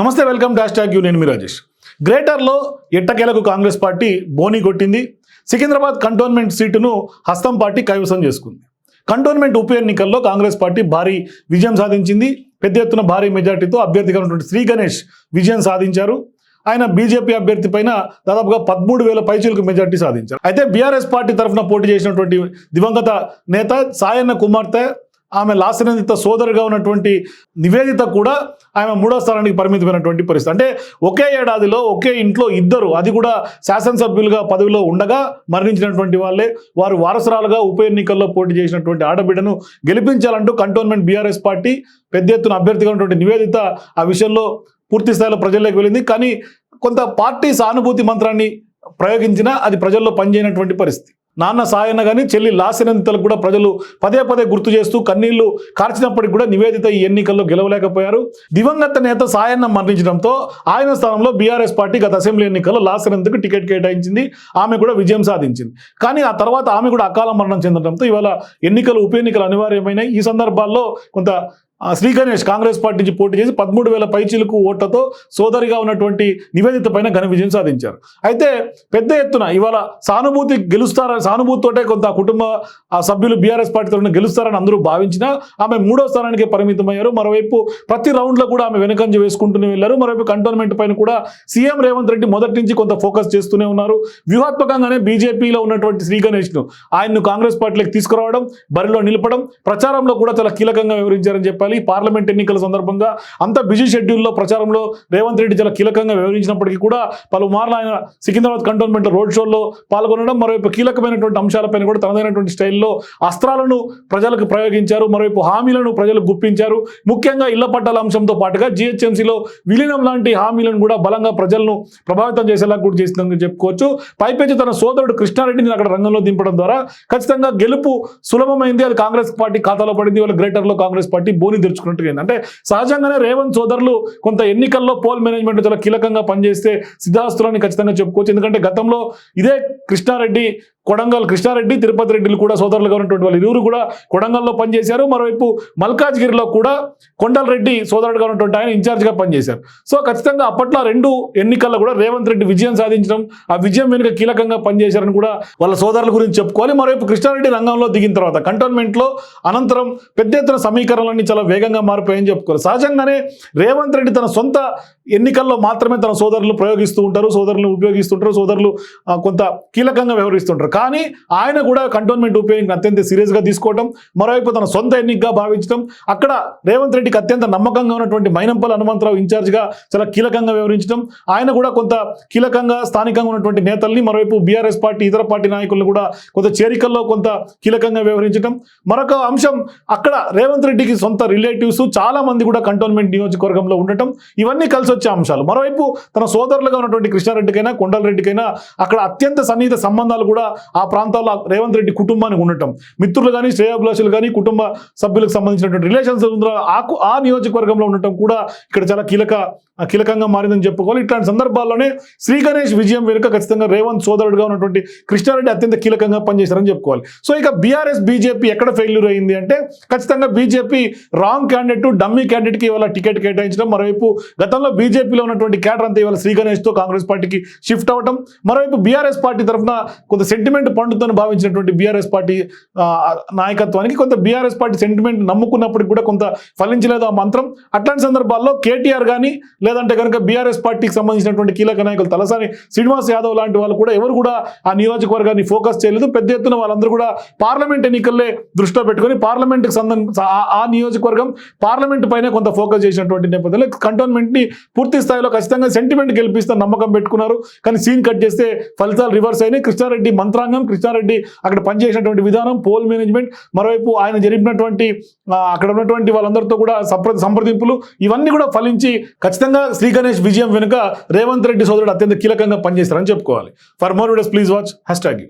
నమస్తే welcome dash tag you నేను మీ రాజేష్. గ్రేటర్లో ఎట్టకేలకు కాంగ్రెస్ పార్టీ బోని కొట్టింది. సికింద్రాబాద్ కంటోన్మెంట్ సీటును హస్తం పార్టీ కైవసం చేసుకుంది. కంటోన్మెంట్ ఉప ఎన్నికల్లో కాంగ్రెస్ పార్టీ భారీ విజయం సాధించింది. పెద్ద ఎత్తున భారీ మెజార్టీతో అభ్యర్థిగా ఉన్నటువంటి శ్రీ గణేష్ విజయం సాధించారు. ఆయన బీజేపీ అభ్యర్థి పైన దాదాపుగా పదమూడు వేల పైచీలకు మెజార్టీ సాధించారు. అయితే బీఆర్ఎస్ పార్టీ తరఫున పోటీ చేసినటువంటి దివంగత నేత సాయన్న కుమార్తె ఆమె లాసనందిత సోదరుగా ఉన్నటువంటి నివేదిత కూడా ఆమె మూడో స్థానానికి పరిమితమైనటువంటి పరిస్థితి. అంటే ఒకే ఏడాదిలో ఒకే ఇంట్లో ఇద్దరు అది కూడా శాసనసభ్యులుగా పదవిలో ఉండగా మరణించినటువంటి వాళ్ళే. వారు వారసురాలుగా ఉప ఎన్నికల్లో పోటీ చేసినటువంటి ఆడబిడ్డను గెలిపించాలంటూ కంటోన్మెంట్ బీఆర్ఎస్ పార్టీ పెద్ద ఎత్తున అభ్యర్థిగా ఉన్నటువంటి నివేదిత ఆ విషయంలో పూర్తి స్థాయిలో ప్రజల్లోకి వెళ్ళింది. కానీ కొంత పార్టీ సానుభూతి మంత్రాన్ని ప్రయోగించినా అది ప్రజల్లో పనిచేయనటువంటి పరిస్థితి. నాన్న సాయన్న కానీ చెల్లి లాసినంతలకు కూడా ప్రజలు పదే పదే గుర్తు చేస్తూ కన్నీళ్ళు కార్చినప్పటికి కూడా నివేదిత ఈ ఎన్నికల్లో గెలవలేకపోయారు. దివంగత నేత సాయన్న మరణించడంతో ఆయన స్థానంలో బీఆర్ఎస్ పార్టీ గత అసెంబ్లీ ఎన్నికల్లో లాసినంతకు టికెట్ కేటాయించింది. ఆమె కూడా విజయం సాధించింది. కానీ ఆ తర్వాత ఆమె కూడా అకాల మరణం చెందడంతో ఇవాళ ఎన్నికలు ఉప ఎన్నికలు అనివార్యమైనాయి. ఈ సందర్భాల్లో కొంత శ్రీ గణేష్ కాంగ్రెస్ పార్టీ నుంచి పోటీ చేసి పదమూడు వేల పైచీలకు ఓట్లతో సోదరిగా ఉన్నటువంటి నివేదిత పైన ఘన విజయం సాధించారు. అయితే పెద్ద ఎత్తున ఇవాళ సానుభూతి గెలుస్తారా సానుభూతితోటే కొంత కుటుంబ ఆ సభ్యులు బీఆర్ఎస్ పార్టీ గెలుస్తారని అందరూ భావించినా ఆమె మూడో స్థానానికి పరిమితమయ్యారు. మరోవైపు ప్రతి రౌండ్లో కూడా ఆమె వెనకంజ వేసుకుంటూనే వెళ్ళారు. మరోవైపు కంటోన్మెంట్ పైన కూడా సీఎం రేవంత్ రెడ్డి మొదటి నుంచి కొంత ఫోకస్ చేస్తూనే ఉన్నారు. వ్యూహాత్మకంగానే బీజేపీలో ఉన్నటువంటి శ్రీ గణేష్ను ఆయన్ను కాంగ్రెస్ పార్టీలోకి తీసుకురావడం బరిలో నిలపడం ప్రచారంలో కూడా చాలా కీలకంగా వివరించారని చెప్పాలి. పార్లమెంట్ ఎన్నికల సందర్భంగా అంత బిజీ షెడ్యూల్లో ప్రచారంలో రేవంత్ రెడ్డి చాలా కీలకంగా వివరించినప్పటికీ కూడా పలుమార్లు ఆయన సికింద్రాబాద్ కంటోన్మెంట్ రోడ్ షోల్లో పాల్గొనడం మరోవైపు కీలకమైనటువంటి అంశాలపైన కూడా తనదైనటువంటి స్టైల్లో అస్త్రాలను ప్రజలకు ప్రయోగించారు మరోవైపు హామీలను ప్రజలకు గుప్పించారు. ముఖ్యంగా ఇళ్ళ పట్టాల అంశంతో పాటుగా జిహెచ్ఎంసీలో విలీనం లాంటి హామీలను కూడా బలంగా ప్రజలను ప్రభావితం చేసేలా కూడా చేసిందని చెప్పుకోవచ్చు. పైపేచి తన సోదరుడు కృష్ణారెడ్డిని అక్కడ రంగంలో దింపడం ద్వారా ఖచ్చితంగా గెలుపు సులభమైంది. అది కాంగ్రెస్ పార్టీ ఖాతాలో పడింది. వాళ్ళ గ్రేటర్లో కాంగ్రెస్ పార్టీ బోని తెరుచుకున్నట్టుగా అయింది. అంటే సహజంగానే రేవంత్ సోదరులు కొంత ఎన్నికల్లో పోల్ మేనేజ్మెంట్ చాలా కీలకంగా పనిచేస్తే సిద్ధాస్తులని ఖచ్చితంగా చెప్పుకోవచ్చు ఎందుకంటే గతంలో ఇదే కృష్ణారెడ్డి కొడంగల్ కృష్ణారెడ్డి తిరుపతి రెడ్డిలు కూడా సోదరులుగా ఉన్నటువంటి వాళ్ళు. ఇరువురు కూడా కొడంగల్లో పనిచేశారు. మరోవైపు మల్కాజ్గిరిలో కూడా కొండలరెడ్డి సోదరుడుగా ఉన్నటువంటి ఆయన ఇన్ఛార్జ్గా పనిచేశారు. సో ఖచ్చితంగా అప్పట్లో రెండు ఎన్నికల్లో కూడా రేవంత్ రెడ్డి విజయం సాధించడం ఆ విజయం వెనుక కీలకంగా పనిచేశారని కూడా వాళ్ళ సోదరుల గురించి చెప్పుకోవాలి. మరోవైపు కృష్ణారెడ్డి రంగంలో దిగిన తర్వాత కంటోన్మెంట్లో అనంతరం పెద్ద ఎత్తున సమీకరణలన్నీ చాలా వేగంగా మారిపోయాయని చెప్పుకోవాలి. సహజంగానే రేవంత్ రెడ్డి తన సొంత ఎన్నికల్లో మాత్రమే తన సోదరులు ప్రయోగిస్తూ ఉంటారు సోదరులను ఉపయోగిస్తుంటారు సోదరులు కొంత కీలకంగా వ్యవహరిస్తుంటారు. కానీ ఆయన కూడా కంటోన్మెంట్ ఉపయోగించి అత్యంత సీరియస్గా తీసుకోవటం మరోవైపు తన సొంత ఎన్నికగా భావించడం అక్కడ రేవంత్ రెడ్డికి అత్యంత నమ్మకంగా ఉన్నటువంటి మైనంపల్లి హనుమంతరావు ఇన్ఛార్జ్గా చాలా కీలకంగా వివరించడం ఆయన కూడా కొంత కీలకంగా స్థానికంగా ఉన్నటువంటి నేతల్ని మరోవైపు బీఆర్ఎస్ పార్టీ ఇతర పార్టీ నాయకులను కూడా కొంత చేరికల్లో కొంత కీలకంగా వ్యవహరించడం మరొక అంశం అక్కడ రేవంత్ రెడ్డికి సొంత రిలేటివ్స్ చాలా మంది కూడా కంటోన్మెంట్ నియోజకవర్గంలో ఉండటం ఇవన్నీ కలిసి వచ్చే అంశాలు. మరోవైపు తన సోదరులుగా ఉన్నటువంటి కృష్ణారెడ్డికైనా కొండలరెడ్డికైనా అక్కడ అత్యంత సన్నిహిత సంబంధాలు కూడా ఆ ప్రాంతాల్లో రేవంత్ రెడ్డి కుటుంబానికి ఉండటం. మిత్రులు కానీ శ్రేయాభిలాషులు కానీ కుటుంబ సభ్యులకు సంబంధించినటువంటి రిలేషన్స్ ఆ ఆ నియోజకవర్గంలో ఉండటం కూడా ఇక్కడ చాలా కీలక కీలకంగా మారిందని చెప్పుకోవాలి. ఇట్లాంటి సందర్భాల్లోనే శ్రీ గణేష్ విజయం వెనుక ఖచ్చితంగా రేవంత్ సోదరుడుగా ఉన్నటువంటి కృష్ణారెడ్డి అత్యంత కీలకంగా పనిచేశారని చెప్పుకోవాలి. సో ఇక బీఆర్ఎస్ బీజేపీ ఎక్కడ ఫెయిల్యూర్ అయింది అంటే ఖచ్చితంగా బీజేపీ రాంగ్ క్యాండిడేట్ డమ్మీ క్యాండిడేట్కి ఇవాళ టికెట్ కేటాయించడం మరోవైపు గతంలో బీజేపీలో ఉన్నటువంటి క్యాడర్ అంతా ఇవాళ శ్రీ గణేష్తో కాంగ్రెస్ పార్టీకి షిఫ్ట్ అవ్వడం మరోవైపు బీఆర్ఎస్ పార్టీ తరఫున కొంత సెంటిమెంట్ పండుతో భావించినటువంటి బీఆర్ఎస్ పార్టీ నాయకత్వానికి కొంత బీఆర్ఎస్ పార్టీ సెంటిమెంట్ నమ్ముకున్నప్పటికి కూడా కొంత ఫలించలేదు ఆ మంత్రం. అట్లాంటి సందర్భాల్లో కేటీఆర్ కానీ లేదంటే కనుక బీఆర్ఎస్ పార్టీకి సంబంధించినటువంటి కీలక నాయకులు తలసాని శ్రీనివాస్ యాదవ్ లాంటి వాళ్ళు కూడా ఎవరు కూడా ఆ నియోజకవర్గాన్ని ఫోకస్ చేయలేదు. పెద్ద ఎత్తున వాళ్ళందరూ కూడా పార్లమెంట్ ఎన్నికల్లే దృష్టిలో పెట్టుకొని పార్లమెంట్కి సంబంధించి ఆ- నియోజకవర్గం పార్లమెంట్ పైనే కొంత ఫోకస్ చేసినటువంటి నేపథ్యంలో కంటోన్మెంట్ని పూర్తి స్థాయిలో ఖచ్చితంగా సెంటిమెంట్ గెలిపిస్తే నమ్మకం పెట్టుకున్నారు. కానీ సీన్ కట్ చేస్తే ఫలితాలు రివర్స్ అయినాయి. కృష్ణారెడ్డి యంత్రాంగం కృష్ణారెడ్డి అక్కడ పనిచేసినటువంటి విధానం పోల్ మేనేజ్మెంట్ మరోవైపు ఆయన జరిపినటువంటి అక్కడ ఉన్నటువంటి వాళ్ళందరితో కూడా సంప్రదింపులు ఇవన్నీ కూడా ఫలించి ఖచ్చితంగా శ్రీ గణేష్ విజయం వెనుక రేవంత్ రెడ్డి సోదరుడు అత్యంత కీలకంగా పనిచేస్తారని చెప్పుకోవాలి. For more videos please watch hashtag